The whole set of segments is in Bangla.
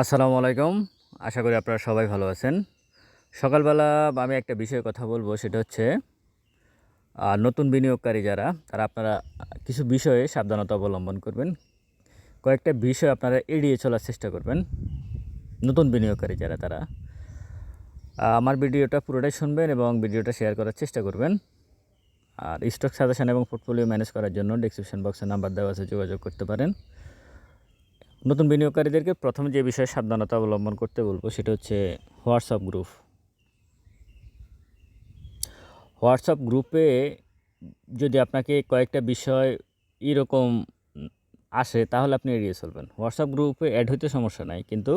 আসসালামু আলাইকুম। আশা করি আপনারা সবাই ভালো আছেন। সকালবেলা আমি একটা বিষয়ে কথা বলব, সেটা হচ্ছে নতুন বিনিয়োগকারী যারা, তারা আপনারা কিছু বিষয়ে সাবধানতা অবলম্বন করবেন। কয়েকটা বিষয় আপনারা এড়িয়ে চলার চেষ্টা করবেন, নতুন বিনিয়োগকারী যারা তারা। আমার ভিডিওটা পুরোটাই শুনবেন এবং ভিডিওটা শেয়ার করার চেষ্টা করবেন। আর স্টক সাজেশন এবং পোর্টফোলিও ম্যানেজ করার জন্য ডিসক্রিপশন বক্সে নাম্বার দেওয়া আছে, যোগাযোগ করতে পারেন। নতুন বিনিয়োগকারীদেরকে প্রথম যে বিষয়ে সাবধানতা অবলম্বন করতে বলব সেটা হচ্ছে হোয়াটসঅ্যাপ গ্রুপ। হোয়াটসঅ্যাপ গ্রুপে যদি আপনাকে কয়েকটা বিষয় এরকম আসে, তাহলে আপনি এড়িয়ে চলবেন। হোয়াটসঅ্যাপ গ্রুপে অ্যাড হইতে সমস্যা নাই, কিন্তু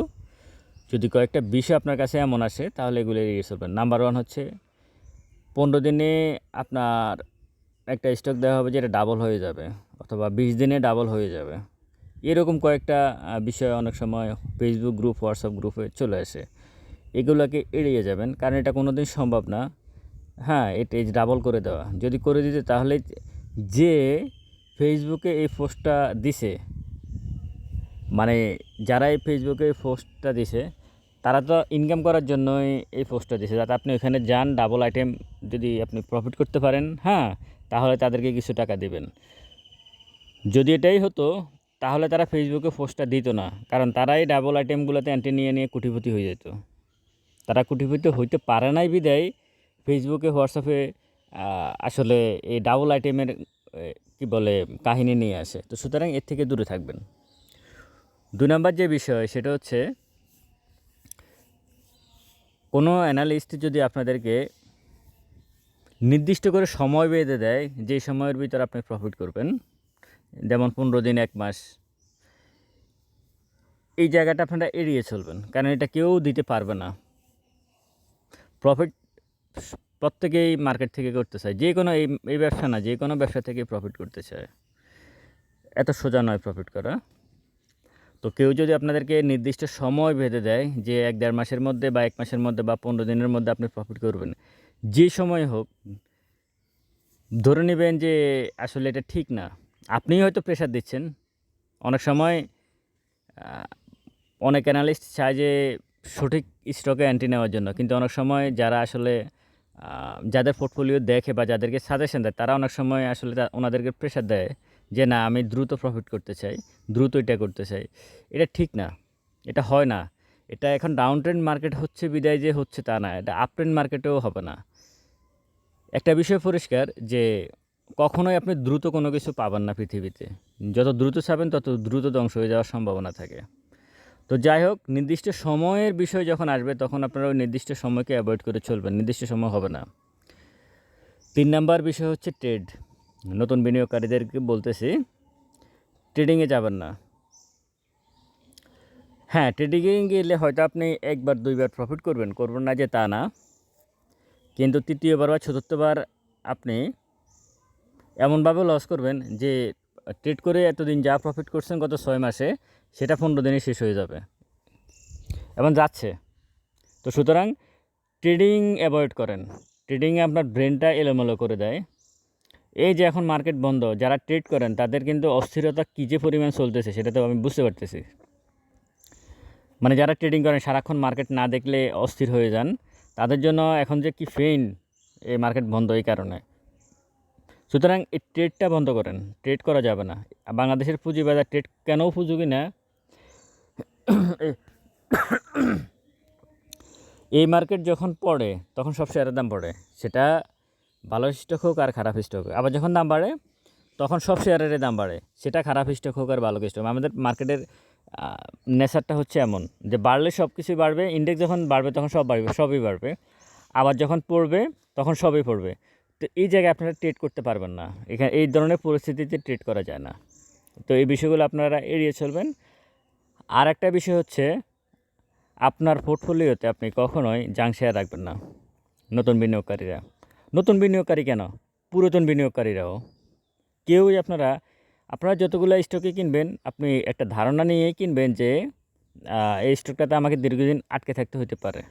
যদি কয়েকটা বিষয় আপনার কাছে এমন আসে, তাহলে এগুলো এড়িয়ে চলবেন। নাম্বার ওয়ান হচ্ছে, পনেরো দিনে আপনার একটা স্টক দেওয়া হবে যেটা ডাবল হয়ে যাবে, অথবা বিশ দিনে ডাবল হয়ে যাবে। এরকম কয়েকটা বিষয় অনেক সময় ফেসবুক গ্রুপ হোয়াটসঅ্যাপ গ্রুপে চলে আসে। এগুলোকে এড়িয়ে যাবেন, কারণ এটা কোনো দিন সম্ভব না। হ্যাঁ এটা ডাবল করে দেওয়া। যদি করে দিতে, তাহলে যে ফেসবুকে এই পোস্টটা দিছে মানে যারা এই ফেসবুকে এই পোস্টটা দিছে, তারা তো ইনকাম করার জন্যই এই পোস্টটা দিছে। যাতে আপনি ওখানে যান ডাবল আইটেম যদি আপনি প্রফিট করতে পারেন হ্যাঁ তাহলে তাদেরকে কিছু টাকা দেবেন। যদি এটাই হতো তাহলে তারা ফেসবুকে পোস্টটা দিত না। কারণ তারাই ডাবল আইটেমগুলোতে অ্যান্টি নিয়ে নিয়ে কুটিপতি হয়ে যেত। তারা কুটিপতি হইতে পারে নাই বিদায় ফেসবুকে হোয়াটসঅ্যাপে আসলে এই ডাবল আইটেমের কি বলে, কাহিনী নিয়ে আসে। তো সুতরাং এর থেকে দূরে থাকবেন। দু নম্বর যে বিষয়, সেটা হচ্ছে কোনো অ্যানালিস্ট যদি আপনাদেরকে নির্দিষ্ট করে সময় বেঁধে দেয়, যে সময়ের ভিতর আপনি প্রফিট করবেন যেমন পনেরো দিন, এক মাস। এই জায়গাটা আপনারা এড়িয়ে চলবেন, কারণ এটা কেউ দিতে পারবে না। প্রফিট প্রত্যেকেই মার্কেট থেকে করতে চায়, যে কোনো এই এই ব্যবসা না, যে কোনো ব্যবসা থেকে প্রফিট করতে চায়। এত সোজা নয় প্রফিট করা। তো কেউ যদি আপনাদেরকে নির্দিষ্ট সময় বেঁধে দেয়, যে এক দেড় মাসের মধ্যে বা এক মাসের মধ্যে বা পনেরো দিনের মধ্যে আপনি প্রফিট করবেন, যে সময় হোক, ধরে নেবেন যে আসলে এটা ঠিক না। আপনিই হয়তো প্রেশার দিচ্ছেন। অনেক সময় অনেক অ্যানালিস্ট চায় যে সঠিক স্টকে অ্যান্টি নেওয়ার জন্য। কিন্তু অনেক সময় যারা আসলে যাদের পোর্টফোলিও দেখে বা যাদেরকে সাজেশন দেয়, তারা অনেক সময় আসলে ওনাদেরকে প্রেশার দেয় যে না, আমি দ্রুত প্রফিট করতে চাই, দ্রুত এটা করতে চাই। এটা ঠিক না। এটা হয় না। এটা এখন ডাউন ট্রেন্ড মার্কেট হচ্ছে বিদায় যে হচ্ছে তা না। এটা আপ ট্রেন্ড মার্কেটেও হবে না। একটা বিষয় পরিষ্কার যে কখনোই আপনি দ্রুত কোনো কিছু পাবেন না পৃথিবীতে। যত দ্রুত চাবেন তত দ্রুত ধ্বংস হয়ে যাওয়ার সম্ভাবনা থাকে। তো যাই হোক, নির্দিষ্ট সময়ের বিষয় যখন আসবে, তখন আপনারা ওই নির্দিষ্ট সময়কে অ্যাভয়েড করে চলবেন। নির্দিষ্ট সময় হবে না। তিন নাম্বার বিষয় হচ্ছে ট্রেড নতুন বিনিয়োগকারীদেরকে বলতেছি ট্রেডিংয়ে যাবেন না। হ্যাঁ ট্রেডিংয়ে গেলে হয়তো আপনি একবার, দুইবার প্রফিট করবেন। করবেন না যে তা না। কিন্তু তৃতীয়বার বা চতুর্থবার আপনি এমনভাবে লস করবেন যে ট্রেড করে এতদিন যা প্রফিট করছেন গত ছয় মাসে, সেটা পনেরো দিনে শেষ হয়ে যাবে। এবং যাচ্ছে। তো সুতরাং ট্রেডিং অ্যাভয়েড করেন। ট্রেডিংয়ে আপনার ব্রেনটা এলোমেলো করে দেয়। এই যে এখন মার্কেট বন্ধ, যারা ট্রেড করেন, তাদের কিন্তু অস্থিরতা কী যে পরিমাণ চলতেছে, সেটা তো আমি বুঝতে পারতেছি। মানে যারা ট্রেডিং করেন, সারাক্ষণ মার্কেট না দেখলে অস্থির হয়ে যান, তাদের জন্য এখন যে কি ফেইন এই মার্কেট বন্ধ এই কারণে। সুতরাং এই ট্রেডটা বন্ধ করেন। ট্রেড করা যাবে না। বাংলাদেশের পুঁজিবাজার ট্রেড কেন উপযোগী না? এই- মার্কেট যখন পড়ে, তখন সব শেয়ারের দাম পড়ে। সেটা ভালো স্টক হোক আর খারাপ স্টক হোক। আবার যখন দাম বাড়ে, তখন সব শেয়ারের দাম বাড়ে। সেটা খারাপ স্টক হোক আর ভালো স্টক আমাদের মার্কেটের নেচারটা হচ্ছে এমন যে বাড়লে সব কিছুই বাড়বে ইন্ডেক্স যখন বাড়বে, তখন সব বাড়বে, সবই বাড়বে। আবার যখন পড়বে, তখন সবই পড়বে। তো এই জায়গায় আপনারা ট্রেড করতে পারবেন না। এখানে এই ধরনের পরিস্থিতিতে ট্রেড করা যায় না। তো এই বিষয়গুলো আপনারা এড়িয়ে চলবেন। আর একটা বিষয় হচ্ছে, আপনার পোর্টফোলিওতে আপনি কখনোই জাং রাখবেন না। নতুন বিনিয়োগকারীরা। নতুন বিনিয়োগকারী কেন? পুরাতন বিনিয়োগকারীরাও। কেউই আপনারা আপনারা যতগুলো স্টকে কিনবেন, আপনি একটা ধারণা নিয়েই কিনবেন যে এই স্টকটাতে আমাকে দীর্ঘদিন আটকে থাকতে হতে পারে।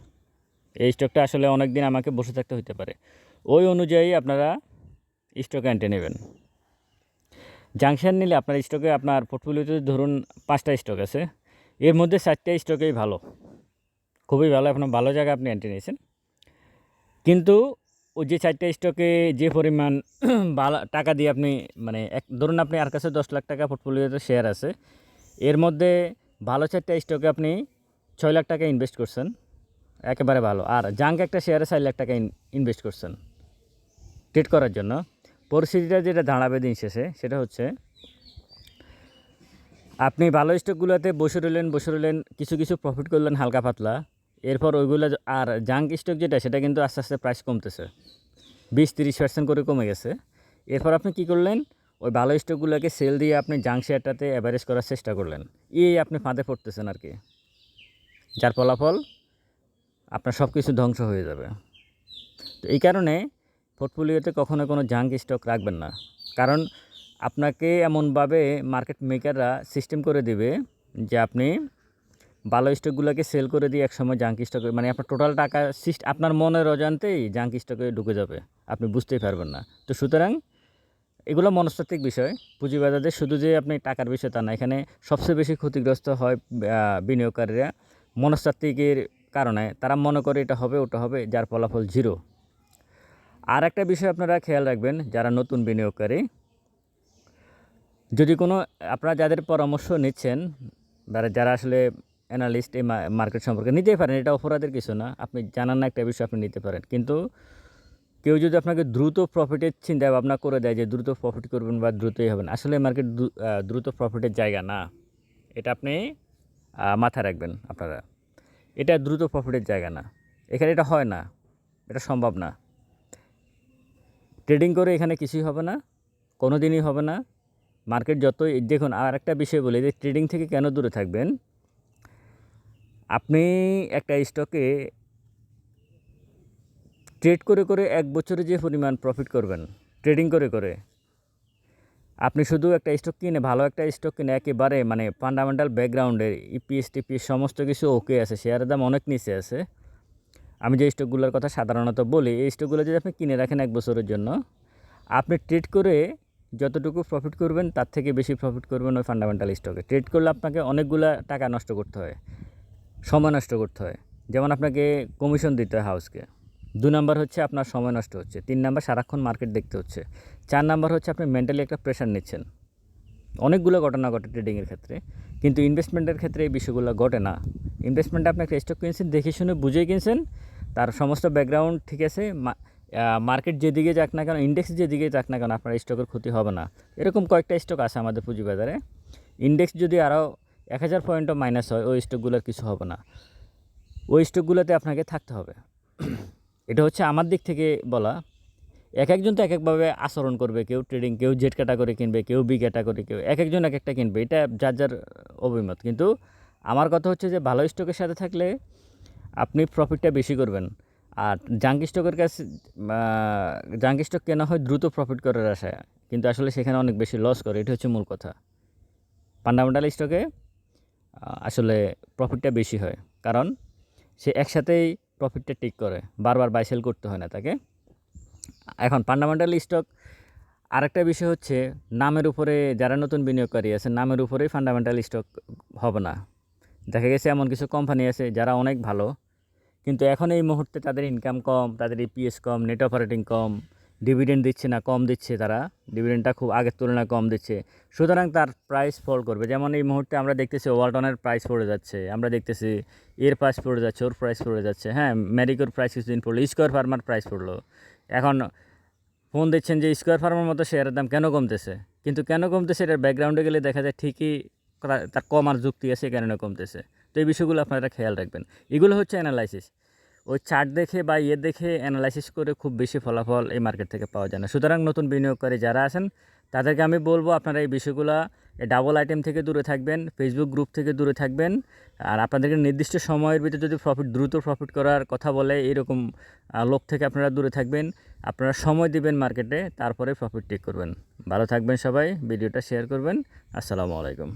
এই স্টকটা আসলে অনেক দিন আমাকে বসে থাকতে হতে পারে। অনুযায়ী আপনারা স্টক এন্টে নেবেন। জাংশন নিলে আপনার স্টকে আপনার পোর্টফোলিওতে ধরুন পাঁচটা স্টক আছে। এর মধ্যে চারটে স্টকেই ভালো। খুবই ভালো আপনার ভালো জায়গায় আপনি এন্ট্রি নিয়েছেন। কিন্তু ওই যে চারটে স্টকে যে পরিমাণ টাকা দিয়ে আপনি মানে এক, ধরুন আপনি আর কাছে দশ লাখ টাকা পোর্টফোলিওতে শেয়ার আছে, এর মধ্যে ভালো চারটে স্টকে আপনি ছয় লাখ টাকা ইনভেস্ট করছেন। একেবারে ভালো। আর জাঙ্ক একটা শেয়ারে চার লাখ টাকা ইনভেস্ট করছেন। ট্রেড করার জন্য। পরিস্থিতিটা যেটা দাঁড়াবে দিন শেষে, সেটা হচ্ছে আপনি ভালো স্টকগুলোতে বসে রইলেন বসে রইলেন, কিছু কিছু প্রফিট করলেন হালকা পাতলা। এরপর ওইগুলো আর জাঙ্ক স্টক যেটা, সেটা কিন্তু আস্তে আস্তে প্রাইস কমতেছে। বিশ তিরিশ পার্সেন্ট করে কমে গেছে। এরপর আপনি কি করলেন? ওই ভালো স্টকগুলোকে সেল দিয়ে আপনি জাঙ্ক শেয়ারটাতে অ্যাভারেজ করার চেষ্টা করলেন। এই আপনি ফাঁদে পড়তেছেন আর কি। যার ফলাফল আপনার সব কিছু ধ্বংস হয়ে যাবে। তো এই কারণে পোর্টফোলিওতে কখনো কোনো জাঙ্ক স্টক রাখবেন না। কারণ আপনাকে এমনভাবে মার্কেট মেকাররা সিস্টেম করে দিবে যে আপনি ভালো স্টকগুলোকে সেল করে দিয়ে একসময় জাঙ্ক স্টকে মানে আপনার টোটাল টাকা সিস্ট আপনার মনের অজান্তেই জাঙ্ক স্টকে ঢুকে যাবে। আপনি বুঝতেই পারবেন না। তো সুতরাং এগুলো মনস্তাত্ত্বিক বিষয়। পুঁজিবাজারদের শুধু যে আপনি টাকার বিষয় তা না, এখানে সবচেয়ে বেশি ক্ষতিগ্রস্ত হয় বিনিয়োগকারীরা মনস্তাত্ত্বিকের কারণে। তারা মনে করে এটা হবে, ওটা হবে, যার ফলাফল জিরো আর একটা বিষয় আপনারা খেয়াল রাখবেন, যারা নতুন বিনিয়োগকারী, যদি কোনো, আপনারা যাদের পরামর্শ নিচ্ছেন যারা আসলে অ্যানালিস্ট এই মার্কেট সম্পর্কে নিতেই পারেন, এটা অপরাধের কিছু না, আপনি জানান না একটা বিষয় আপনি নিতে পারেন। কিন্তু কেউ যদি আপনাকে দ্রুত প্রফিটের চিন্তা ভাবনা করে দেয় যে দ্রুত প্রফিট করবেন বা দ্রুতই হবেন, আসলে মার্কেট দ্রুত প্রফিটের জায়গা না। এটা আপনি মাথায় রাখবেন আপনারা। এটা দ্রুত প্রফিটের জায়গা না। এখানে এটা হয় না। এটা সম্ভব না। ট্রেডিং করে এখানে কিছুই হবে না কোনো দিনই হবে না। মার্কেট যতই, দেখুন, আর একটা বিষয় বলি, যে ট্রেডিং থেকে কেন দূরে থাকবেন? আপনি একটা স্টকে ট্রেড করে করে এক বছরে যে পরিমাণ প্রফিট করবেন, ট্রেডিং করে করে, আপনি শুধু একটা স্টক কিনে, ভালো একটা স্টক কিনে, একেবারে মানে ফান্ডামেন্টাল ব্যাকগ্রাউন্ডের ইপিএস টিপিএস সমস্ত কিছু ওকে আছে শেয়ারের দাম অনেক নিচে আছে। আমি যে স্টকগুলোর কথা সাধারণত বলি, এই স্টকগুলো যদি আপনি কিনে রাখেন এক বছরের জন্য, আপনি ট্রেড করে যতটুকু প্রফিট করবেন, তার থেকে বেশি প্রফিট করবেন ওই ফান্ডামেন্টাল স্টকে ট্রেড করলে আপনাকে অনেকগুলা টাকা নষ্ট করতে হয়, সময় নষ্ট করতে হয়। যেমন আপনাকে কমিশন দিতে হয় হাউসকে দু নাম্বার হচ্ছে আপনার সময় নষ্ট হচ্ছে, তিন নাম্বার সারাক্ষণ মার্কেট দেখতে হচ্ছে। চার নাম্বার হচ্ছে আপনি মেন্টালি একটা প্রেশার নিচ্ছেন। অনেকগুলো ঘটনা ঘটে ট্রেডিংয়ের ক্ষেত্রে, কিন্তু ইনভেস্টমেন্টের ক্ষেত্রে এই বিষয়গুলো ঘটে না। ইনভেস্টমেন্টে আপনি একটা স্টক কিনছেন, দেখে শুনে বুঝে কিনছেন তার সমস্ত ব্যাকগ্রাউন্ড ঠিক আছে মার্কেট যেদিকে যাক না কেন ইন্ডেক্স যেদিকে যাক না কেন আপনার স্টকের ক্ষতি হবে না। এরকম কয়েকটা স্টক আছে আমাদের পুঁজিবাজারে ইন্ডেক্স যদি আরও এক হাজার পয়েন্টও মাইনাস হয়, ওই স্টকগুলোর কিছু হবে না। ওই স্টকগুলোতে আপনাকে থাকতে হবে। এটা হচ্ছে আমার দিক থেকে বলা। এক একজন তো এক একভাবে আচরণ করবে, কেউ ট্রেডিং কেউ জেড ক্যাটাগরি কিনবে, কেউ বি ক্যাটাগরি কেউ, এক একজন এক একটা কিনবে, এটা যার যার অভিমত। কিন্তু আমার কথা হচ্ছে যে ভালো স্টকের সাথে থাকলে আপনি প্রফিটটা বেশি করবেন। আর জাঙ্ক স্টকের কাছে জাঙ্ক স্টক কেনা হয় দ্রুত প্রফিট করার আশায়। কিন্তু আসলে সেখানে অনেক বেশি লস করে, এটা হচ্ছে মূল কথা। ফান্ডামেন্টাল স্টকে আসলে প্রফিটটা বেশি হয়। কারণ সে একসাথেই প্রফিটটা টিক করে, বারবার বাই সেল করতে হয় না তাকে। এখন ফান্ডামেন্টাল স্টক আরেকটা বিষয় হচ্ছে, নামের উপরে যারা নতুন বিনিয়োগকারী আছে, নামের উপরেই ফান্ডামেন্টাল স্টক হবে না। দেখা গেছে এমন কিছু কোম্পানি আছে যারা অনেক ভালো, কিন্তু এখন এই মুহূর্তে তাদের ইনকাম কম, তাদের ইপিএস কম নেট অপারেটিং কম ডিভিডেন্ড দিচ্ছে না, কম দিচ্ছে তারা ডিভিডেন্ডটা খুব আগের তুলনায় কম দিচ্ছে। সুতরাং তার প্রাইস ফল করবে। যেমন এই মুহূর্তে আমরা দেখতেছি ওয়ালটনের প্রাইস পড়ে যাচ্ছে, আমরা দেখতেছি এর প্রাইস পড়ে যাচ্ছে, ওর প্রাইস পড়ে যাচ্ছে হ্যাঁ ম্যারিকোর প্রাইস কিছুদিন পড়ল স্কোয়ার ফার্মার প্রাইস পড়ল। এখন ফোন দিচ্ছেন যে স্কোয়ার ফার্মার মতো শেয়ারের দাম কেন কমতেছে? কিন্তু কেন কমতেছে? এটার ব্যাকগ্রাউন্ডে গেলে দেখা যায় ঠিকই তার কমার যুক্তি আছে, এই কারণে কমতেছে। তো এই বিষয়গুলো আপনারা খেয়াল রাখবেন। এগুলো হচ্ছে অ্যানালাইসিস ওই চার্ট দেখে বা ইয়ে দেখে অ্যানালাইসিস করে খুব বেশি ফলাফল এই মার্কেট থেকে পাওয়া যায় না। সুতরাং নতুন বিনিয়োগকারী যারা আছেন, তাদেরকে আমি বলব আপনারা এই বিষয়গুলো ডাবল আইটেম থেকে দূরে থাকবেন ফেসবুক গ্রুপ থেকে দূরে থাকবেন। আর আপনাদেরকে নির্দিষ্ট সময়ের ভিতরে যদি প্রফিট দ্রুত প্রফিট করার কথা বলে, এরকম লোক থেকে আপনারা দূরে থাকবেন, আপনারা সময় দিবেন মার্কেটে তারপরে প্রফিট টেক করবেন। ভালো থাকবেন সবাই, ভিডিওটা শেয়ার করবেন। আসসালামু আলাইকুম।